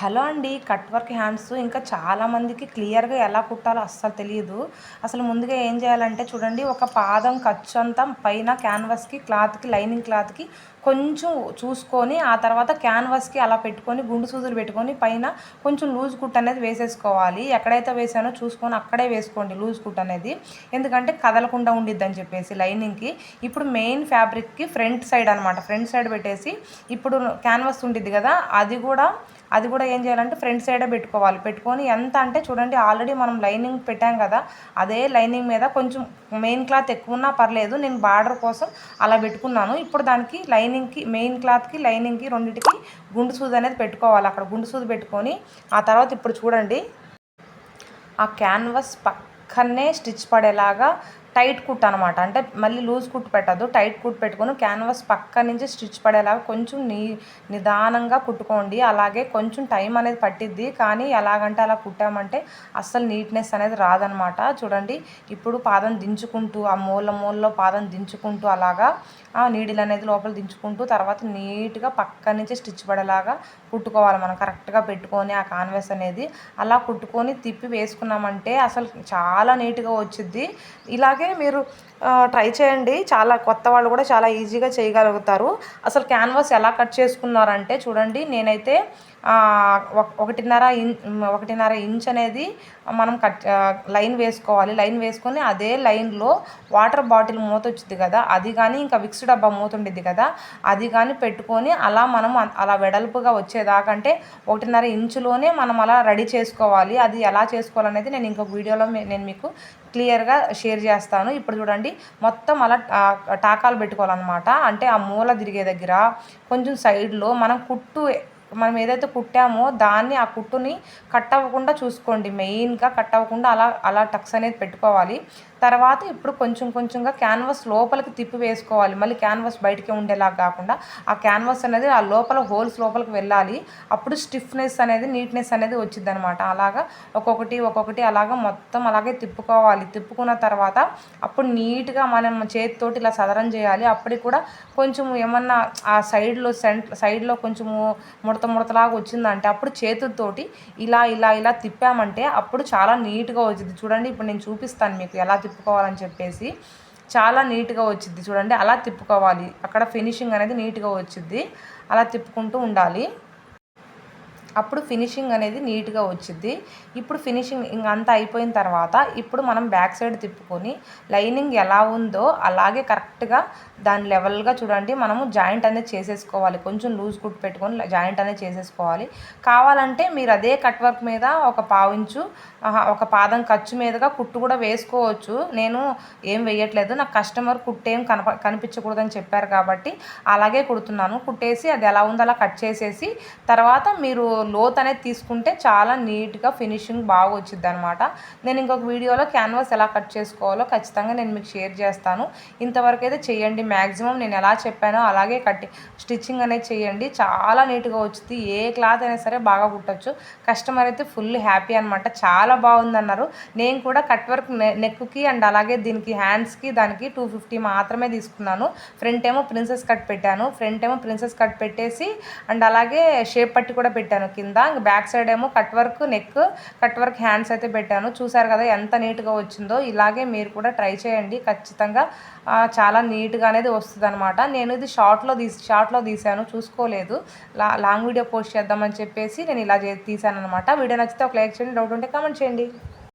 Hello అండి cut work hands. ఇంకా చాలామందికి క్లియర్గా ఎలా కుట్టాలో అస్సలు తెలియదు. అసలు ముందుగా ఏం చేయాలంటే చూడండి ఒక పాదం ఖర్చు అంతా పైన క్యాన్వాస్కి క్లాత్కి లైనింగ్ క్లాత్కి కొంచెం చూసుకొని ఆ తర్వాత క్యాన్వాస్కి అలా పెట్టుకొని గుండు సూదులు పెట్టుకొని పైన కొంచెం లూజ్ కుట్ అనేది వేసేసుకోవాలి. ఎక్కడైతే వేసానో చూసుకొని అక్కడే వేసుకోండి లూజ్ కుట్ అనేది. ఎందుకంటే కదలకుండా ఉండిద్దని చెప్పేసి లైనింగ్కి ఇప్పుడు మెయిన్ ఫ్యాబ్రిక్కి ఫ్రంట్ సైడ్ అనమాట ఫ్రంట్ సైడ్ పెట్టేసి ఇప్పుడు క్యాన్వాస్ ఉండిద్ది కదా అది కూడా అది కూడా ఏం చేయాలంటే ఫ్రంట్ సైడే పెట్టుకోవాలి. పెట్టుకొని ఎంత అంటే చూడండి ఆల్రెడీ మనం లైనింగ్ పెట్టాం కదా అదే లైనింగ్ మీద కొంచెం మెయిన్ క్లాత్ ఎక్కువ ఉన్నా పర్లేదు నేను బార్డర్ కోసం అలా పెట్టుకున్నాను. ఇప్పుడు దానికి లైనింగ్కి మెయిన్ క్లాత్కి లైనింగ్కి రెండింటికి గుండు సూది అనేది పెట్టుకోవాలి. అక్కడ గుండు సూది పెట్టుకొని ఆ తర్వాత ఇప్పుడు చూడండి ఆ క్యాన్వస్ పక్కనే స్టిచ్ పడేలాగా టైట్ కుట్ అనమాట అంటే మళ్ళీ లూజ్ కుట్ పెట్టద్దు. టైట్ కుట్ పెట్టుకొని క్యాన్వాస్ పక్క నుంచి స్టిచ్ పడేలాగా కొంచెం నీ నిదానంగా కుట్టుకోండి. అలాగే కొంచెం టైం అనేది పట్టిద్ది. కానీ ఎలాగంటే అలా కుట్టామంటే అస్సలు నీట్నెస్ అనేది రాదనమాట చూడండి ఇప్పుడు పాదం దించుకుంటూ ఆ మూల మూలలో పాదం దించుకుంటూ అలాగా ఆ నీడిల్ అనేది లోపల దించుకుంటూ తర్వాత నీట్గా పక్క నుంచి స్టిచ్ పడేలాగా కుట్టుకోవాలి మనం. కరెక్ట్గా పెట్టుకొని ఆ కాన్వాస్ అనేది. అలా కుట్టుకొని తిప్పి వేసుకున్నామంటే అసలు చాలా నీట్గా వచ్చిద్ది. ఇలా అలాగే మీరు ట్రై చేయండి. చాలా కొత్త వాళ్ళు కూడా చాలా ఈజీగా చేయగలుగుతారు. అసలు క్యాన్వాస్ ఎలా కట్ చేసుకున్నారంటే చూడండి నేనైతే ఒకటిన్నర ఇం ఒకటిన్నర ఇంచ్ అనేది మనం కట్ లైన్ వేసుకోవాలి. లైన్ వేసుకొని అదే లైన్లో వాటర్ బాటిల్ మూత వచ్చింది కదా అది కానీ ఇంకా విక్స్ డబ్బా మూత ఉండేది కదా అది కానీ పెట్టుకొని అలా మనం అలా వెడల్పుగా వచ్చేదాకంటే ఒకటిన్నర ఇంచులోనే మనం అలా రెడీ చేసుకోవాలి. అది ఎలా చేసుకోవాలనేది నేను ఇంకొక వీడియోలో నేను మీకు క్లియర్గా షేర్ చేస్తాను. ఇప్పుడు చూడండి మొత్తం అలా టాకాలు పెట్టుకోవాలన్నమాట. అంటే ఆ మూల తిరిగే దగ్గర కొంచెం సైడ్లో మనం కుట్టు మనం ఏదైతే కుట్టామో దాన్ని ఆ కుట్టుని కట్ అవ్వకుండా చూసుకోండి మెయిన్గా కట్ అవ్వకుండా అలా అలా టక్స్ అనేది పెట్టుకోవాలి. తర్వాత ఇప్పుడు కొంచెం కొంచెంగా క్యాన్వాస్ లోపలికి తిప్పి వేసుకోవాలి. మళ్ళీ క్యాన్వాస్ బయటికి ఉండేలా కాకుండా ఆ క్యాన్వాస్ అనేది ఆ లోపల హోల్స్ లోపలికి వెళ్ళాలి. అప్పుడు స్టిఫ్నెస్ అనేది నీట్నెస్ అనేది వచ్చింది అనమాట అలాగా ఒక్కొక్కటి ఒక్కొక్కటి అలాగా మొత్తం అలాగే తిప్పుకోవాలి. తిప్పుకున్న తర్వాత అప్పుడు నీట్గా మనం చేతితోటి ఇలా సదరం చేయాలి. అప్పటికి కూడా కొంచెం ఏమన్నా ఆ సైడ్లో సెంట్ సైడ్లో కొంచెము ముడత ముడతలాగా వచ్చిందంటే అప్పుడు చేతులతోటి ఇలా ఇలా ఇలా తిప్పామంటే అప్పుడు చాలా నీట్గా వచ్చింది చూడండి ఇప్పుడు నేను చూపిస్తాను మీకు ఎలా తిప్పుకోవాలని చెప్పేసి చాలా నీట్గా వచ్చింది చూడండి అలా తిప్పుకోవాలి. అక్కడ ఫినిషింగ్ అనేది నీట్గా వచ్చింది అలా తిప్పుకుంటూ ఉండాలి. అప్పుడు ఫినిషింగ్ అనేది నీట్గా వచ్చింది ఇప్పుడు ఫినిషింగ్ ఇంకంతా అయిపోయిన తర్వాత ఇప్పుడు మనం బ్యాక్ సైడ్ తిప్పుకొని లైనింగ్ ఎలా ఉందో అలాగే కరెక్ట్గా దాని లెవెల్గా చూడండి. మనము జాయింట్ అనేది చేసేసుకోవాలి. కొంచెం లూజ్ కుట్ పెట్టుకొని జాయింట్ అనేది చేసేసుకోవాలి. కావాలంటే మీరు అదే కట్ వర్క్ మీద ఒక పావించు ఒక పాదం ఖర్చు మీదుగా కుట్టు కూడా వేసుకోవచ్చు. నేను ఏం వేయట్లేదు. నాకు కస్టమర్ కుట్టేం కనప కనిపించకూడదని చెప్పారు కాబట్టి అలాగే కుడుతున్నాను. కుట్టేసి అది ఎలా ఉందో అలా కట్ చేసేసి తర్వాత మీరు లోత్ అనేది తీసుకుంటే చాలా నీట్గా ఫినిషింగ్ బాగా వచ్చింది అనమాట నేను ఇంకొక వీడియోలో క్యాన్వాస్ ఎలా కట్ చేసుకోవాలో ఖచ్చితంగా నేను మీకు షేర్ చేస్తాను. ఇంతవరకు అయితే చేయండి. మ్యాక్సిమం నేను ఎలా చెప్పానో అలాగే కట్టి స్టిచ్చింగ్ అనేది చేయండి. చాలా నీట్గా వచ్చింది ఏ క్లాత్ అయినా సరే బాగా కుట్టచ్చు. కస్టమర్ అయితే ఫుల్ హ్యాపీ అనమాట చాలా బాగుందన్నారు. నేను కూడా కట్ వర్క్ నెక్కి అండ్ అలాగే దీనికి హ్యాండ్స్కి దానికి టూ ఫిఫ్టీ మాత్రమే తీసుకున్నాను. ఫ్రంట్ ఏమో ప్రిన్సెస్ కట్ పెట్టాను. ఫ్రంట్ ఏమో ప్రిన్సెస్ కట్ పెట్టేసి అండ్ అలాగే షేప్ పట్టి కూడా పెట్టాను. కింద. బ్యాక్ సైడ్ ఏమో cut work neck cut work hands అయితే పెట్టాను. చూసారు కదా ఎంత నీట్గా వచ్చిందో. ఇలాగే మీరు కూడా ట్రై చేయండి. ఖచ్చితంగా చాలా నీట్గా అనేది వస్తుంది అనమాట నేను ఇది షార్ట్లో తీసి షార్ట్లో తీసాను చూసుకోలేదు. లా లాంగ్ వీడియో పోస్ట్ చేద్దామని చెప్పేసి నేను ఇలా తీసాను అనమాట వీడియో నచ్చితే ఒక లైక్ చేయండి. డౌట్ ఉంటే కామెంట్ చేయండి.